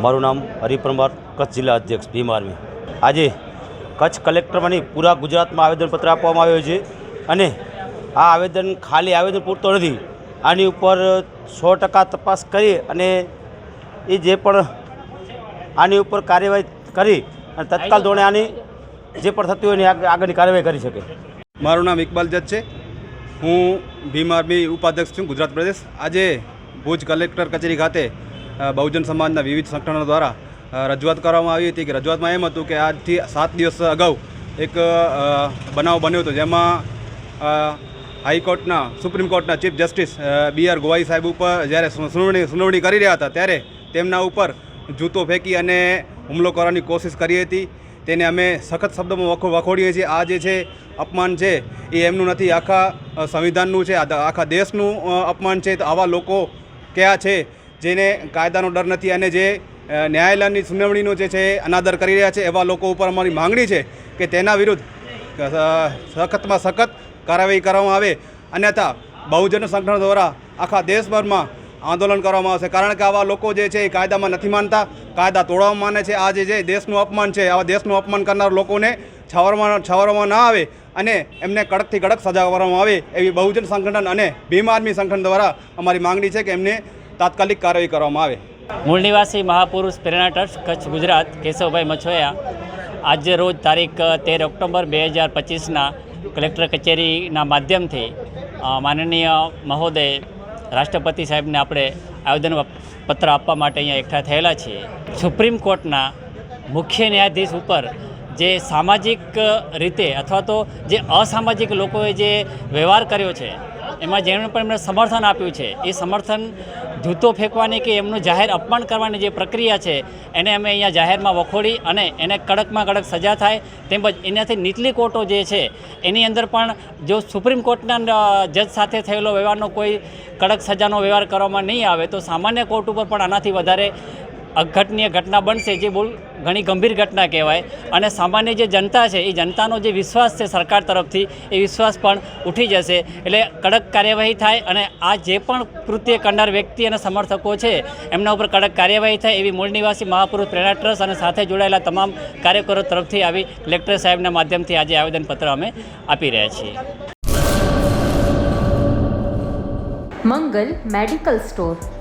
મારું નામ હરિપરમાર કચ્છ જિલ્લા અધ્યક્ષ, ભીમ આર્મી. આજે કચ્છ કલેક્ટરમાંની પૂરા ગુજરાતમાં આવેદનપત્ર આપવામાં આવ્યું છે અને આ આવેદન ખાલી આવેદન પૂરતો નથી, આની ઉપર સો ટકા તપાસ કરી અને એ જે પણ આની ઉપર કાર્યવાહી કરી અને તત્કાલ ધોરણે આની જે પણ થતી હોય એની આગ- આગળની કાર્યવાહી કરી શકે. મારું નામ ઇકબાલ જજ છે. હું ભીમ આર્મી ઉપાધ્યક્ષ છું ગુજરાત પ્રદેશ. આજે ભુજ કલેક્ટર કચેરી ખાતે બહુજન સમાજના વિવિધ સંગઠનો દ્વારા રજૂઆત કરવામાં આવી હતી કે રજૂઆતમાં એમ હતું કે આજથી સાત દિવસ અગાઉ એક બનાવ બન્યો હતો જેમાં હાઈકોર્ટના, સુપ્રીમ કોર્ટના chief justice B R Gavai સાહેબ ઉપર જ્યારે સુનાવણી સુનાવણી કરી રહ્યા હતા ત્યારે તેમના ઉપર જૂતો ફેંકી અને હુમલો કરવાની કોશિશ કરી હતી. તેને અમે સખત શબ્દોમાં વખો, વખોડીએ છીએ. આ જે છે અપમાન છે એ એમનું નથી. આખા સંવિધાનનું છે. આખા દેશનું અપમાન છે. તો આવા લોકો કયા છે? જેને કાયદાનો ડર નથી અને જે ન્યાયાલયની સુનાવણીનો જે છે અનાદર કરી રહ્યા છે એવા લોકો ઉપર અમારી માંગણી છે કે તેના વિરુદ્ધ સખતમાં સખત કાર્યવાહી કરવામાં આવે. અન્યથા બહુજન સંગઠન દ્વારા આખા દેશભરમાં આંદોલન કરવામાં આવશે. કારણ કે આવા લોકો જે છે એ કાયદામાં નથી માનતા. કાયદા તોડવામાં માને છે. આ જે છે દેશનું અપમાન છે. આવા દેશનું અપમાન કરનાર લોકોને છાવરવામાં છાવરવામાં ના આવે અને એમને કડકથી કડક સજા કરવામાં આવે એવી બહુજન સંગઠન અને ભીમ આર્મી સંગઠન દ્વારા અમારી માંગણી છે કે એમને તાત્કાલિક કાર્યવાહી કરવામાં આવે. મૂળ નિવાસી મહાપુરુષ પ્રેરણા ટ્રસ્ટ, કચ્છ ગુજરાત, કેશવભાઈ મછોયા. આજે રોજ તારીખ તેર ઓક્ટોબર બે હજાર પચીસના કલેક્ટર કચેરીના માધ્યમથી માનનીય મહોદય, રાષ્ટ્રપતિ સાહેબને આપણે આવેદન પત્ર આપવા માટે અહીંયા એકઠા થયેલા છીએ. સુપ્રીમ કોર્ટના મુખ્ય ન્યાયાધીશ ઉપર જે સામાજિક રીતે અથવા તો જે અસામાજિક લોકોએ જે વ્યવહાર કર્યો છે એમાં જેમણે પણ એમને સમર્થન આપ્યું છે, એ સમર્થન જૂતો ફેંકવાની કે એમનું જાહેર અપમાન કરવાની જે પ્રક્રિયા છે, એને અમે અહીંયા જાહેરમાં વખોડી અને એને કડકમાં કડક સજા થાય, તેમજ એનાથી નીચલી કોર્ટો જે છે, એની અંદર પણ જો સુપ્રીમ કોર્ટના જજ સાથે થયેલો વ્યવહારનો કોઈ કડક સજાનો વ્યવહાર કરવામાં નહીં આવે, તો સામાન્ય કોર્ટ ઉપર પણ આનાથી વધારે અઘટનીય ઘટના બનશે જે બહુ ઘણી ગંભીર ઘટના કહેવાય. અને સામાન્ય જે જનતા છે, એ જનતાનો જે વિશ્વાસ છે સરકાર તરફથી, એ વિશ્વાસ પણ ઉઠી જશે. એટલે કડક કાર્યવાહી થાય અને આ જે પણ કૃત્ય કરનાર વ્યક્તિ અને સમર્થકો છે, એમના ઉપર કડક કાર્યવાહી થાય એવી મૂળ નિવાસી મહાપુરુષ પ્રેરણા ટ્રસ્ટ અને સાથે જોડાયેલા તમામ કાર્યકરો તરફથી આવી કલેક્ટર સાહેબના માધ્યમથી આજે આવેદનપત્ર અમે આપી રહ્યા છીએ. મંગલ મેડિકલ સ્ટોર